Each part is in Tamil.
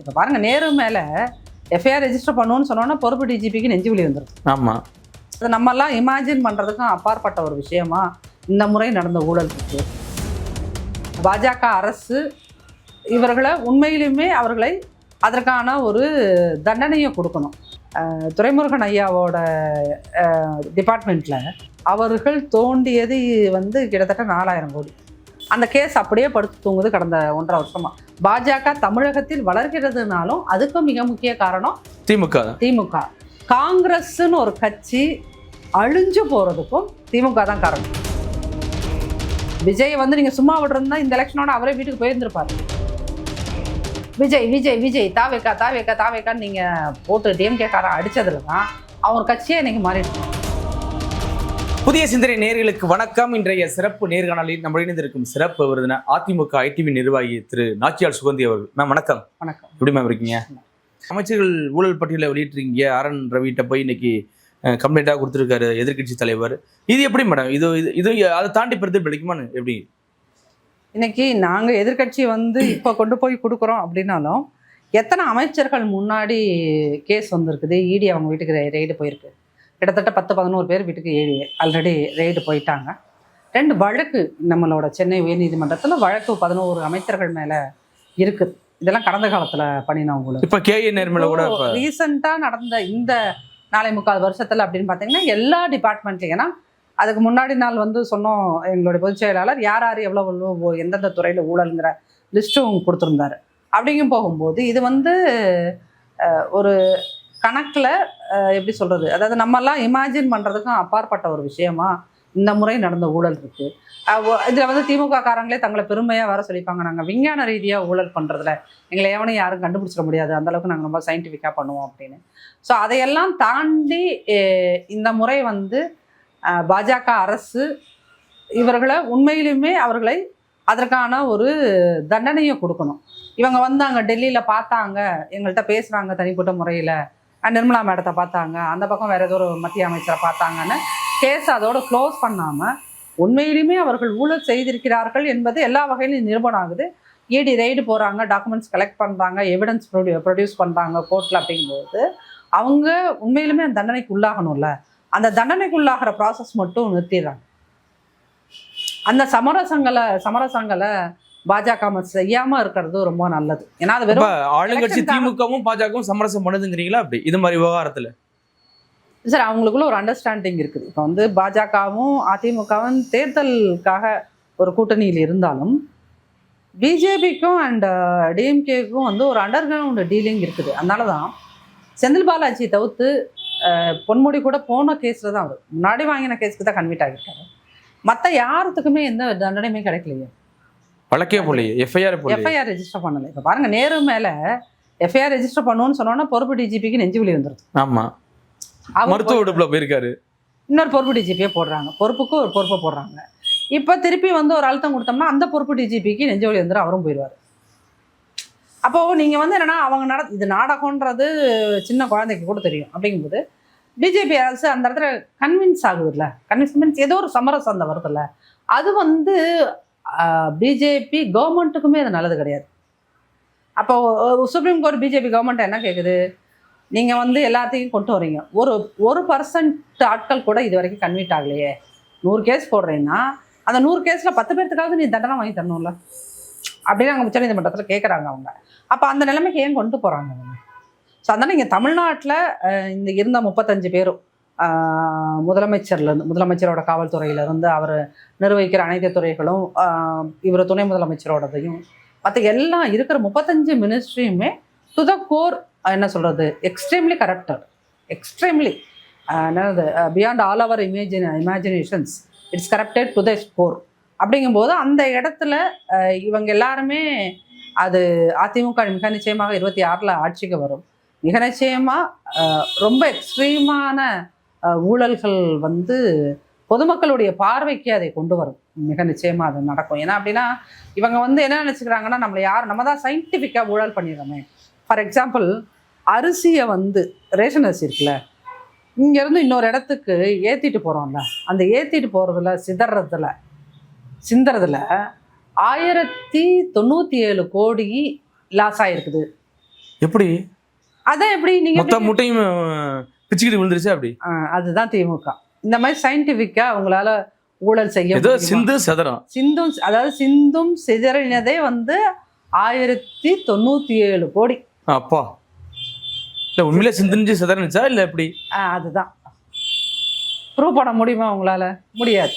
இப்போ பாருங்க நேரு மேல எஃப்ஐஆர் ரெஜிஸ்டர் பண்ணணும்னு சொன்னோன்னா பொறுப்பு டிஜிபிக்கு நெஞ்சு வலி வந்துடும் ஆமாம் அது நம்மெல்லாம் இமேஜின் பண்றதுக்கும் அப்பாற்பட்ட ஒரு விஷயமா இந்த முறை நடந்த ஊழல் இருக்கு. பாஜக அரசு இவர்களை உண்மையிலுமே அவர்களை அதற்கான ஒரு தண்டனையை கொடுக்கணும். துரைமுருகன் ஐயாவோட டிபார்ட்மெண்ட்டில் அவர்கள் தோண்டியது வந்து கிட்டத்தட்ட நாலாயிரம் கோடி. அந்த கேஸ் அப்படியே படுத்து தூங்குது கடந்த ஒன்றரை வருஷமா. பாஜக தமிழகத்தில் வளர்கிறதுனாலும் அதுக்கும் மிக முக்கிய காரணம் திமுக திமுக. காங்கிரஸ்னு ஒரு கட்சி அழிஞ்சு போறதுக்கும் திமுக தான் காரணம். விஜய் வந்து நீங்க சும்மா விடுறதா இந்த எலெக்ஷனோட அவரே வீட்டுக்கு போயிருந்திருப்பாரு. விஜய் விஜய் விஜய் தாவேக்கா தாவேக்கா தாவேக்கான்னு நீங்க போட்டு டிஎம்கே காரன் அடிச்சதுல தான் அவர் கட்சியே இன்னைக்கு மாறிடுச்சு. புதிய சிந்தனை நேர்களுக்கு வணக்கம். இன்றைய சிறப்பு நேர்காணலில் நம்ம இணைந்திருக்கும் சிறப்பு விருதுன அதிமுக ஐடிவி நிர்வாகி திரு நாச்சியார் சுகந்தி அவர்கள். மேம் வணக்கம். வணக்கம். எப்படி மேம் இருக்கீங்க? அமைச்சர்கள் ஊழல் பட்டியலை வெளியிட்டிருக்கீங்க. ஆர் என் ரவிட்ட போய் இன்னைக்கு கம்ப்ளைண்ட்டாக கொடுத்துருக்காரு எதிர்க்கட்சி தலைவர். இது எப்படி மேடம் இது இது- அதை தாண்டி பெருத்து பிடிக்குமான்னு எப்படி? இன்னைக்கு நாங்க எதிர்க்கட்சி வந்து இப்போ கொண்டு போய் கொடுக்குறோம் அப்படின்னாலும் எத்தனை அமைச்சர்கள் முன்னாடி கேஸ் வந்திருக்குது? இடி அவங்க வீட்டுக்கு ரெய்டு போயிருக்கு. கிட்டத்தட்ட பத்து பதினோரு பேர் வீட்டுக்கு ஆல்ரெடி ரெய்டு போயிட்டாங்க. ரெண்டு வழக்கு நம்மளோட சென்னை உயர்நீதிமன்றத்தில் வழக்கு பதினோரு அமைச்சர்கள் மேலே இருக்குது இதெல்லாம் கடந்த காலத்தில் பண்ணினவங்களுக்கு இப்போ கே ஏ நேர்மலை கூட ரீசெண்டாக நடந்த இந்த நாளை முக்கால் வருஷத்தில் அப்படின்னு பார்த்தீங்கன்னா எல்லா டிபார்ட்மெண்ட்லையும் ஏன்னா அதுக்கு முன்னாடி நாள் வந்து சொன்னோம் எங்களுடைய பொதுச் செயலாளர் யார் யார் எவ்வளோ எவ்வளோ எந்தெந்த துறையில் ஊழலுங்கிற லிஸ்ட்டும் கொடுத்துருந்தாரு. அப்படிங்கும் போகும்போது இது வந்து ஒரு கணக்கில் எப்படி சொல்கிறது அதாவது நம்மெல்லாம் இமேஜின் பண்ணுறதுக்கும் அப்பாற்பட்ட ஒரு விஷயமா இந்த முறை நடந்த ஊழல் இருக்குது இதில் வந்து திமுக காரங்களே தங்களை பெருமையாக வர சொல்லிப்பாங்க. நாங்கள் விஞ்ஞான ரீதியாக ஊழல் பண்ணுறதுல எங்களை எவனையும் யாரும் கண்டுபிடிச்சிட முடியாது. அந்தளவுக்கு நாங்கள் ரொம்ப சயின்டிஃபிக்காக பண்ணுவோம் அப்படின்னு. ஸோ அதையெல்லாம் தாண்டி இந்த முறை வந்து பாஜக அரசு இவர்களை உண்மையிலுமே அவர்களை அதற்கான ஒரு தண்டனையை கொடுக்கணும். இவங்க வந்து அங்கே டெல்லியில் பார்த்தாங்க எங்கள்கிட்ட பேசுகிறாங்க தனிப்பட்ட முறையில். நிர்மலா மேடத்தை பார்த்தாங்க. அந்த பக்கம் வேற ஏதோ ஒரு மத்திய அமைச்சரை பார்த்தாங்கன்னு கேஸ் அதோட க்ளோஸ் பண்ணாமல் உண்மையிலுமே அவர்கள் ஊழல் செய்திருக்கிறார்கள் என்பது எல்லா வகையிலும் நிரூபணம் ஆகுது. இடி ரைடு போகிறாங்க டாக்குமெண்ட்ஸ் கலெக்ட் பண்ணுறாங்க எவிடன்ஸ் ப்ரொடியூ ப்ரொடியூஸ் பண்ணுறாங்க கோர்ட்டில் அப்படிங்கும்போது அவங்க உண்மையிலுமே அந்த தண்டனைக்கு உள்ளாகணும்ல. அந்த தண்டனைக்கு உள்ளாகிற ப்ராசஸ் மட்டும் நிறுத்திடுறாங்க. அந்த சமரசங்களை சமரசங்களை பாஜக செய்யாம இருக்கிறது ரொம்ப நல்லது. ஏன்னா அது வெறும் ஆளுங்கட்சி. திமுகவும் பாஜகவும் சமரசம் பண்ணுதுங்கிறீங்களா அப்படி? இது மாதிரி விவகாரத்துல. சார் அவங்களுக்குள்ள ஒரு அண்டர்ஸ்டாண்டிங் இருக்குது. இப்போ வந்து பாஜகவும் அதிமுகவும் தேர்தலுக்காக ஒரு கூட்டணியில் இருந்தாலும் பிஜேபிக்கும் அண்ட் டிஎம்கேக்கும் வந்து ஒரு அண்டர் கிரவுண்ட் டீலிங் இருக்குது. அதனால தான் செந்தில் பாலாஜி தவிர்த்து பொன்முடி கூட போன கேஸில் தான் அவர். முன்னாடி வாங்கின கேஸுக்கு தான் கன்விட் ஆகியிருக்காரு. மற்ற யாருத்துக்குமே எந்த தண்டனையுமே கிடைக்கலையே. வழக்கே போலையே எஃப்ஐஆர் எஃப்ஐஆர் ரெஜிஸ்டர் பண்ணலை. இப்போ பாருங்க நேரு மேலே எஃப்ஐஆர் ரெஜிஸ்டர் பண்ணணும்னு சொன்னோன்னா பொறுப்பு டிஜிபிக்கு நெஞ்சு வலி வந்துருது. ஆமா. அவர் மருத்துவ விடுப்புல போயிருக்காரு. இன்னொரு பொறுப்பு டிஜிபியே போடுறாங்க. பொறுப்புக்கு ஒரு பொறுப்பை போடுறாங்க. இப்போ திருப்பி வந்து ஒரு அழுத்தம் கொடுத்தோம்னா அந்த பொறுப்பு டிஜிபிக்கு நெஞ்சு வலி வந்துடும் அவரும் போயிடுவார். அப்போ நீங்கள் வந்து என்னன்னா அவங்க நட இது நாடகம்ன்றது சின்ன குழந்தைக்கு கூட தெரியும். அப்படிங்கும்போது பிஜேபி அரசு அந்த இடத்துல கன்வின்ஸ் ஆகுதுல்ல. கன்வின்ஸ் மீன்ஸ் ஏதோ ஒரு சமரசம் அந்த வருதுல்ல. அது வந்து பிஜேபி கவர்மெண்ட்டுக்குமே அது நல்லது கிடையாது. அப்போ சுப்ரீம் கோர்ட் பிஜேபி கவர்மெண்ட் என்ன கேட்குது நீங்கள் வந்து எல்லாத்தையும் கொண்டு வரீங்க ஒரு ஒரு பர்சன்ட் ஆட்கள் கூட இது வரைக்கும் கன்வீட் ஆகலையே. நூறு கேஸ் போடுறீங்கன்னா அந்த நூறு கேஸில் பத்து பேர்த்துக்காவது நீ தண்டனை வாங்கி தரணும்ல. அப்படின்னு அங்கே உச்சநீதிமன்றத்தில் கேட்குறாங்க அவங்க. அப்போ அந்த நிலைமைக்கு ஏன் கொண்டு போகிறாங்க அவங்க? ஸோ அதனால் இங்கே தமிழ்நாட்டில் இந்த இருந்த முப்பத்தஞ்சு பேரும் முதலமைச்சர்லேருந்து முதலமைச்சரோட காவல்துறையிலேருந்து அவர் நிர்வகிக்கிற அனைத்து துறைகளும் இவர் துணை முதலமைச்சரோடதையும் மற்ற எல்லாம் இருக்கிற முப்பத்தஞ்சு மினிஸ்ட்ரியுமே டு த கோர் என்ன சொல்கிறது எக்ஸ்ட்ரீம்லி கரப்டட் எக்ஸ்ட்ரீம்லி என்னது beyond all our imagine imaginations it's corrupted to the core அப்படிங்கும்போது அந்த இடத்துல இவங்க எல்லாருமே அது அதிமுக மிக நிச்சயமாக இருபத்தி ஆறில் ஆட்சிக்கு வரும். மிக நிச்சயமாக ரொம்ப எக்ஸ்ட்ரீமான ஊழல்கள் வந்து பொதுமக்களுடைய பார்வைக்கு அதை கொண்டு வரும். மிக நிச்சயமாக அது நடக்கும். ஏன்னா அப்படின்னா இவங்க வந்து என்ன நினச்சிக்கிறாங்கன்னா நம்மளை யார் நம்ம தான் சயின்டிஃபிக்காக ஊழல் பண்ணிடுறோமே. ஃபார் எக்ஸாம்பிள் அரிசியை வந்து ரேஷன் அரிசி இருக்குல்ல இங்கேருந்து இன்னொரு இடத்துக்கு ஏற்றிட்டு போகிறோம்ல அந்த ஏற்றிட்டு போகிறதுல சிதறதுல சிந்துறதுல ஆயிரத்தி தொண்ணூற்றி ஏழு கோடி லாஸ் ஆகிருக்குது எப்படி? அதான் எப்படி நீங்க மொத்த முட்டையும் பிச்சுக்கிட்டு விழுந்துருச்சு அப்படி? அதுதான் திமுக. இந்த மாதிரி சயின்டிஃபிக்கா அவங்களால ஊழல் செய்ய ஏதோ? சிந்து சதுரம். சிந்தும் அதாவது சிந்தும் சிதறினதே வந்து ஆயிரத்தி தொண்ணூத்தி ஏழு கோடி. அப்பா. இல்ல உண்மையிலே சிந்துஞ்சு சதுரனுச்சா இல்ல எப்படி? அதுதான். ப்ரூவ் பண்ண முடியுமா உங்களால? முடியாது.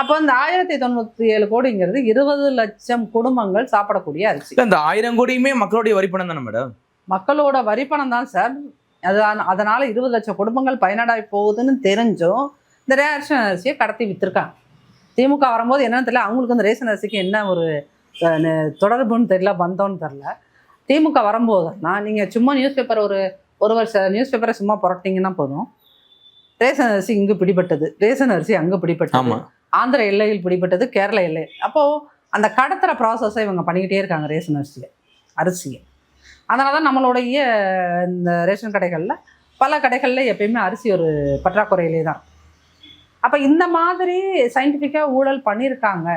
அப்போ இந்த ஆயிரத்தி தொண்ணூத்தி ஏழு கோடிங்கிறது இருபது லட்சம் குடும்பங்கள் சாப்பிடக்கூடிய அரிசி. இந்த ஆயிரம் கோடியுமே மக்களுடைய வரி பணம் தானே மேடம்? மக்களோட வரி பணம் தான் சார். அது அதனால இருபது லட்சம் குடும்பங்கள் பயனடாய் போகுதுன்னு தெரிஞ்சும் இந்த ரேஷன் அரிசியை கடத்தி விற்றுருக்காங்க திமுக வரும்போது என்னன்னு தெரியல அவங்களுக்கு இந்த ரேஷன் அரிசிக்கு என்ன ஒரு தொடர்புன்னு தெரியல பந்தோன்னு தெரியல. திமுக வரும்போதுன்னா நீங்கள் சும்மா நியூஸ் பேப்பர் ஒரு ஒரு வருஷம் நியூஸ் பேப்பரை சும்மா புரட்டிங்கன்னா போதும். ரேஷன் அரிசி இங்கு பிடிபட்டது ரேஷன் அரிசி அங்கே பிடிபட்டது ஆந்திர எல்லையில் பிடிபட்டது கேரள எல்லை. அப்போது அந்த கடத்துற ப்ராசஸை இவங்க பண்ணிக்கிட்டே இருக்காங்க ரேஷன் அரிசியை அரிசியை. அதனால தான் நம்மளுடைய இந்த ரேஷன் கடைகளில் பல கடைகளில் எப்பயுமே அரிசி ஒரு பற்றாக்குறையிலே தான். அப்போ இந்த மாதிரி சயின்டிஃபிக்காக ஊழல் பண்ணியிருக்காங்க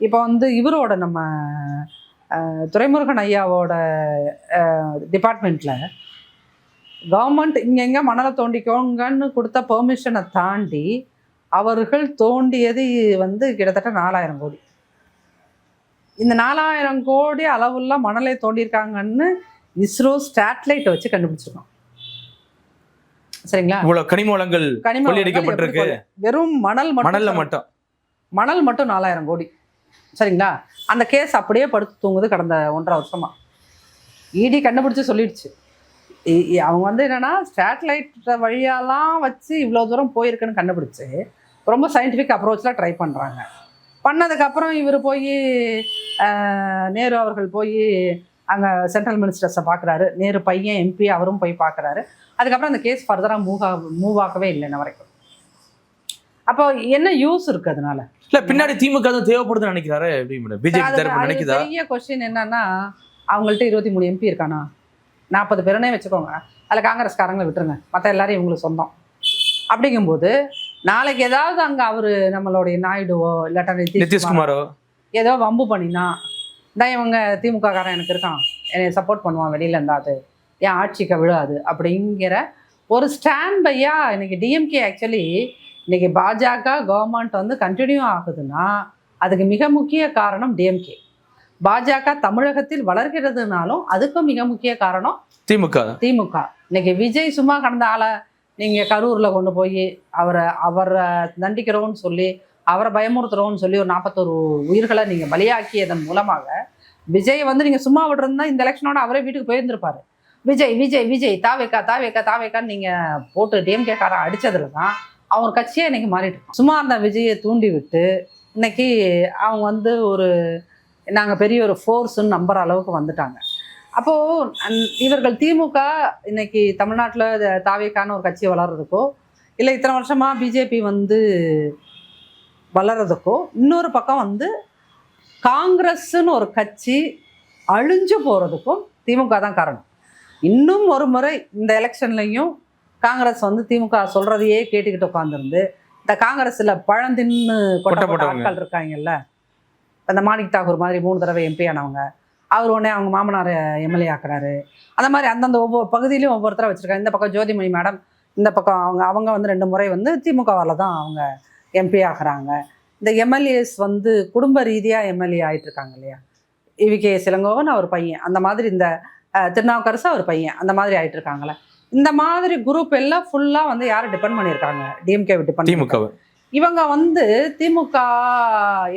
இப்போ வந்து இவரோட நம்ம துரைமுருகன் ஐயாவோட டிபார்ட்மெண்ட்டில் கவர்மெண்ட் இங்கெங்கே மணலை தோண்டிக்கோங்கன்னு கொடுத்த பெர்மிஷனை தாண்டி அவர்கள் தோண்டியது வந்து கிட்டத்தட்ட நாலாயிரம் கோடி. இந்த நாலாயிரம் கோடி அளவுள்ள மணலை தோண்டியிருக்காங்கன்னு இஸ்ரோ ஸ்டாட்லைட்டை வச்சு கண்டுபிடிச்சிருக்கோம். சரிங்களா? இவ்வளவு கனிம வளங்கள் கனிம வெறும் மணல் மட்டும் மணல்ல மட்டும். மணல் மட்டும் நாலாயிரம் கோடி. சரிங்களா? அந்த கேஸ் அப்படியே படுத்து தூங்குது கடந்த ஒன்றரை வருஷமா. இடி கண்டுபிடிச்சு சொல்லிடுச்சு. அவங்க வந்து என்னன்னா ஸ்டேட்லைட் வழியாலாம் வச்சு இவ்வளோ தூரம் போயிருக்குன்னு கண்டுபிடிச்சு ரொம்ப சயின்டிஃபிக் அப்ரோச்சில் ட்ரை பண்ணுறாங்க பண்ணதுக்கப்புறம் இவர் போய் நேரு அவர்கள் போய் அங்கே சென்ட்ரல் மினிஸ்டர்ஸை பார்க்குறாரு நேரு பையன் எம்பி அவரும் போய் பார்க்குறாரு அதுக்கப்புறம் அந்த கேஸ் ஃபர்தராக மூவ் மூவ் ஆகவே இல்லை இன்ன வரைக்கும். அப்போ என்ன யூஸ் இருக்கு அதனால? இல்ல பின்னாடி திமுக தான் தேவைப்படுதுன்னு நினைக்கிறாரு? பிஜேபி அது- தரப்பு அது நினைக்குதா? பெரிய கொஸ்டின் என்னன்னா அவங்கள்ட்ட இருபத்தி மூணு எம்பி இருக்கானா? நாற்பது பேருனே வச்சுக்கோங்க. அதில் காங்கிரஸ்காரங்களை விட்டுருங்க. மற்ற எல்லாரும் இவங்களுக்கு சொந்தம். அப்படிங்கும்போது நாளைக்கு ஏதாவது அங்கே அவர் நம்மளுடைய நாயுடுவோ இல்லாட்டா நிதிஷ்குமாரோ? ஏதோ வம்பு பண்ணினா தான் இவங்க திமுக காரன் எனக்கு இருக்கான். என்னை சப்போர்ட் பண்ணுவான் வெளியில இருந்தாது என் ஆட்சிக்கு விழாது அப்படிங்கிற ஒரு ஸ்டாண்ட் பையா இன்னைக்கு டிஎம்கே ஆக்சுவலி இன்னைக்கு பாஜக கவர்மெண்ட் வந்து கண்டினியூ ஆகுதுன்னா அதுக்கு மிக முக்கிய காரணம் டிஎம்கே பாஜக தமிழகத்தில் வளர்கிறதுனாலும் அதுக்கும் மிக முக்கிய காரணம் திமுக. திமுக. இன்னைக்கு விஜய் சும்மா கடந்த ஆளை நீங்கள் கரூரில் கொண்டு போய் அவரை அவரை தண்டிக்கிறோன்னு சொல்லி அவரை பயமுறுத்துறோம்னு சொல்லி ஒரு நாற்பத்தோரு உயிர்களை நீங்கள் பலியாக்கியதன் மூலமாக விஜய் வந்து நீங்கள் சும்மா விட்டுருந்தா இந்த எலெக்ஷனோட அவரே வீட்டுக்கு போயிருந்திருப்பாரு. விஜய் விஜய் விஜய் தாவேக்கா தாவேக்கா தாவேக்கான்னு நீங்கள் போட்டு டிஎம்கேக்காரன் அடித்ததில் தான் அவங்க கட்சியே இன்றைக்கி மாறிட்டு சும்மா இருந்த விஜயை தூண்டி விட்டு இன்றைக்கி அவங்க வந்து ஒரு நாங்கள் பெரிய ஒரு ஃபோர்ஸுன்னு நம்புற அளவுக்கு வந்துட்டாங்க. அப்போது இவர்கள் திமுக இன்னைக்கு தமிழ்நாட்டில் தாவேக்கான ஒரு கட்சி வளர்றதுக்கோ இல்லை இத்தனை வருஷமாக பிஜேபி வந்து வளர்றதுக்கோ இன்னொரு பக்கம் வந்து காங்கிரஸ்னு ஒரு கட்சி அழிஞ்சு போகிறதுக்கும் திமுக தான் காரணம். இன்னும் ஒரு முறை இந்த எலெக்ஷன்லையும் காங்கிரஸ் வந்து திமுக சொல்கிறதையே கேட்டுக்கிட்டு உட்காந்துருந்து இந்த காங்கிரஸில் பழந்தின்னு கொட்டப்பட்ட. ஆட்கள் இருக்காங்கல்ல அந்த மாணிக் தாகூர் மாதிரி மூணு தடவை எம்பி ஆனவங்க அவர் உடனே அவங்க மாமனார் எம்எல்ஏ ஆக்குறாரு. அந்த மாதிரி அந்தந்த ஒவ்வொரு பகுதியிலையும் ஒவ்வொருத்தரை வச்சுருக்காங்க. இந்த பக்கம் ஜோதிமணி மேடம் இந்த பக்கம் அவங்க அவங்க வந்து ரெண்டு முறை வந்து திமுகவால் தான் அவங்க எம்பி ஆகுறாங்க. இந்த எம்எல்ஏஸ் வந்து குடும்ப ரீதியாக எம்எல்ஏ ஆயிட்டு இருக்காங்க இல்லையா? இவிகே சிலங்கோவன் அவர் பையன். அந்த மாதிரி இந்த திருநாவுக்கரசு அவர் பையன். அந்த மாதிரி ஆயிட்டு இருக்காங்களே இந்த மாதிரி குரூப் எல்லாம் ஃபுல்லாக வந்து யாரை டிபெண்ட் பண்ணியிருக்காங்க? டிஎம்கே டிபெண்ட் திமுக இவங்க வந்து திமுக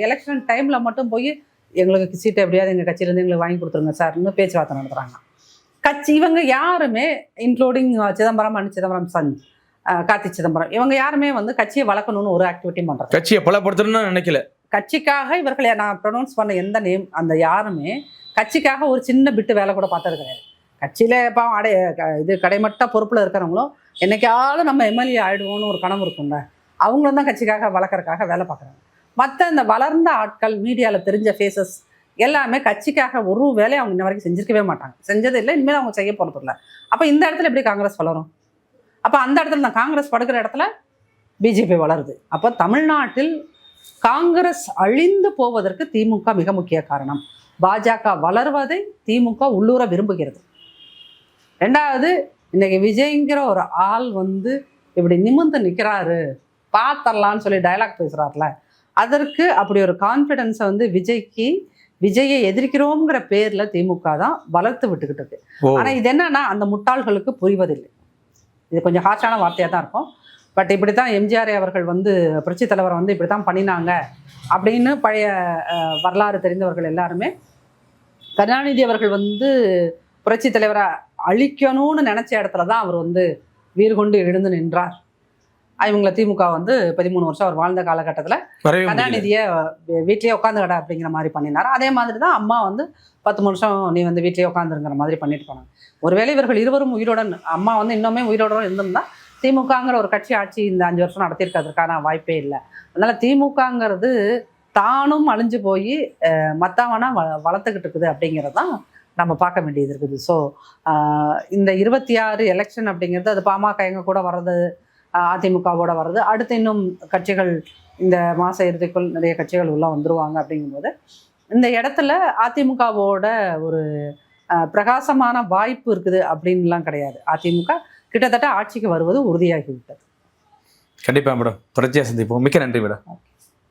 எலெக்ஷன் டைம்ல மட்டும் போய் எங்களுக்கு சீட்டை எப்படியாவது எங்கள் கட்சியிலேருந்து எங்களுக்கு வாங்கி கொடுத்துருங்க சார்னு பேச்சுவார்த்தை நடத்துகிறாங்க கட்சி இவங்க யாருமே இன்க்ளூடிங் சிதம்பரம் அனு சிதம்பரம் அஹ், கார்த்தி சிதம்பரம். இவங்க யாருமே வந்து கட்சியை வளர்க்கணும்னு ஒரு ஆக்டிவிட்டி பண்ணுறாங்க கட்சியை பலப்படுத்தணும்னு நினைக்கல. கட்சிக்காக இவர்கள் நான் ப்ரொனவுன்ஸ் பண்ண எந்த நேம் அந்த யாருமே கட்சிக்காக ஒரு சின்ன பிட்டு வேலை கூட பார்த்தது கிடையாது. கட்சியில் இப்போ அடை இது கடைமட்ட பொறுப்பில் இருக்கிறவங்களும் என்னைக்காவது நம்ம எம்எல்ஏ ஆயிடுவோம்னு ஒரு கனவு இருக்கும்ல அவங்களும் தான் கட்சிக்காக வளர்க்குறக்காக வேலை பார்க்குறாங்க. மற்ற இந்த வளர்ந்த ஆட்கள் மீடியாவில் தெரிஞ்ச ஃபேஸஸ் எல்லாமே கட்சிக்காக ஒரு வேலையை அவங்க இன்ன வரைக்கும் செஞ்சிருக்கவே மாட்டாங்க. செஞ்சது இல்லை இனிமேல் அவங்க செய்ய போகிறது இல்லை அப்போ இந்த இடத்துல எப்படி காங்கிரஸ் வளரும்? அப்போ அந்த இடத்துல நான் காங்கிரஸ் படுக்கிற இடத்துல பிஜேபி வளருது. அப்போ தமிழ்நாட்டில் காங்கிரஸ் அழிந்து போவதற்கு திமுக மிக முக்கிய காரணம். பாஜக வளர்வதை திமுக உள்ளூர விரும்புகிறது. ரெண்டாவது இன்னைக்கு விஜய்ங்கிற ஒரு ஆள் வந்து இப்படி நிமிர்ந்து நிற்கிறாரு பார்த்தரலான்னு சொல்லி டயலாக் பேசுகிறாருல அதற்கு அப்படி ஒரு கான்ஃபிடென்ஸை வந்து விஜய்க்கு விஜயை எதிர்க்கிறோங்கிற பேர்ல திமுக தான் வளர்த்து விட்டுக்கிட்டு இருக்கு. ஓ. ஆனா இது என்னன்னா அந்த முட்டாள்களுக்கு புரிவதில்லை. இது கொஞ்சம் ஹார்ஷான வார்த்தையாக தான் இருக்கும். பட் இப்படி தான் எம்ஜிஆர் அவர்கள் வந்து புரட்சி தலைவரை வந்து இப்படி தான் பண்ணினாங்க அப்படின்னு பழைய வரலாறு தெரிந்தவர்கள் எல்லாருமே கருணாநிதி அவர்கள் வந்து புரட்சி தலைவரை அழிக்கணும்னு நினச்ச இடத்துல தான் அவர் வந்து வீறு கொண்டு எழுந்து நின்றார். இவங்களை திமுக வந்து பதிமூணு வருஷம் அவர் வாழ்ந்த காலகட்டத்தில் கருணாநிதியை வீட்லயே உட்காந்துக்கடா அப்படிங்கிற மாதிரி பண்ணினார். அதே மாதிரி தான் அம்மா வந்து பத்து வருஷம் நீ வந்து வீட்லயே உட்காந்துருங்கிற மாதிரி பண்ணிட்டு போனாங்க. ஒருவேளை இவர்கள் இருவரும் உயிரோட அம்மா வந்து இன்னுமே உயிரோட இருந்திருந்தா திமுகங்கிற ஒரு கட்சி ஆட்சி இந்த அஞ்சு வருஷம் நடத்தியிருக்கிறதுக்கான வாய்ப்பே இல்லை. அதனால திமுகங்கிறது தானும் அழிஞ்சு போய் மற்றவனா வ வளர்த்துக்கிட்டு இருக்குது அப்படிங்கிறது தான் நம்ம பார்க்க வேண்டியது இருக்குது. ஸோ இந்த இருபத்தி ஆறு எலெக்ஷன் அப்படிங்கிறது அது பாமக எங்க கூட வர்றது அதிமுகவோட வர்றது. அடுத்து இன்னும் கட்சிகள் இந்த மாச இறுதிக்குள் நிறைய கட்சிகள் உள்ள வந்துருவாங்க அப்படிங்கும்போது இந்த இடத்துல அதிமுகவோட ஒரு பிரகாசமான வாய்ப்பு இருக்குது அப்படின்லாம் கிடையாது. அதிமுக கிட்டத்தட்ட ஆட்சிக்கு வருவது உறுதியாகி விட்டது கண்டிப்பா மேடம். தொடர்ச்சியா சந்திப்போம். மிக்க நன்றி மேடம்.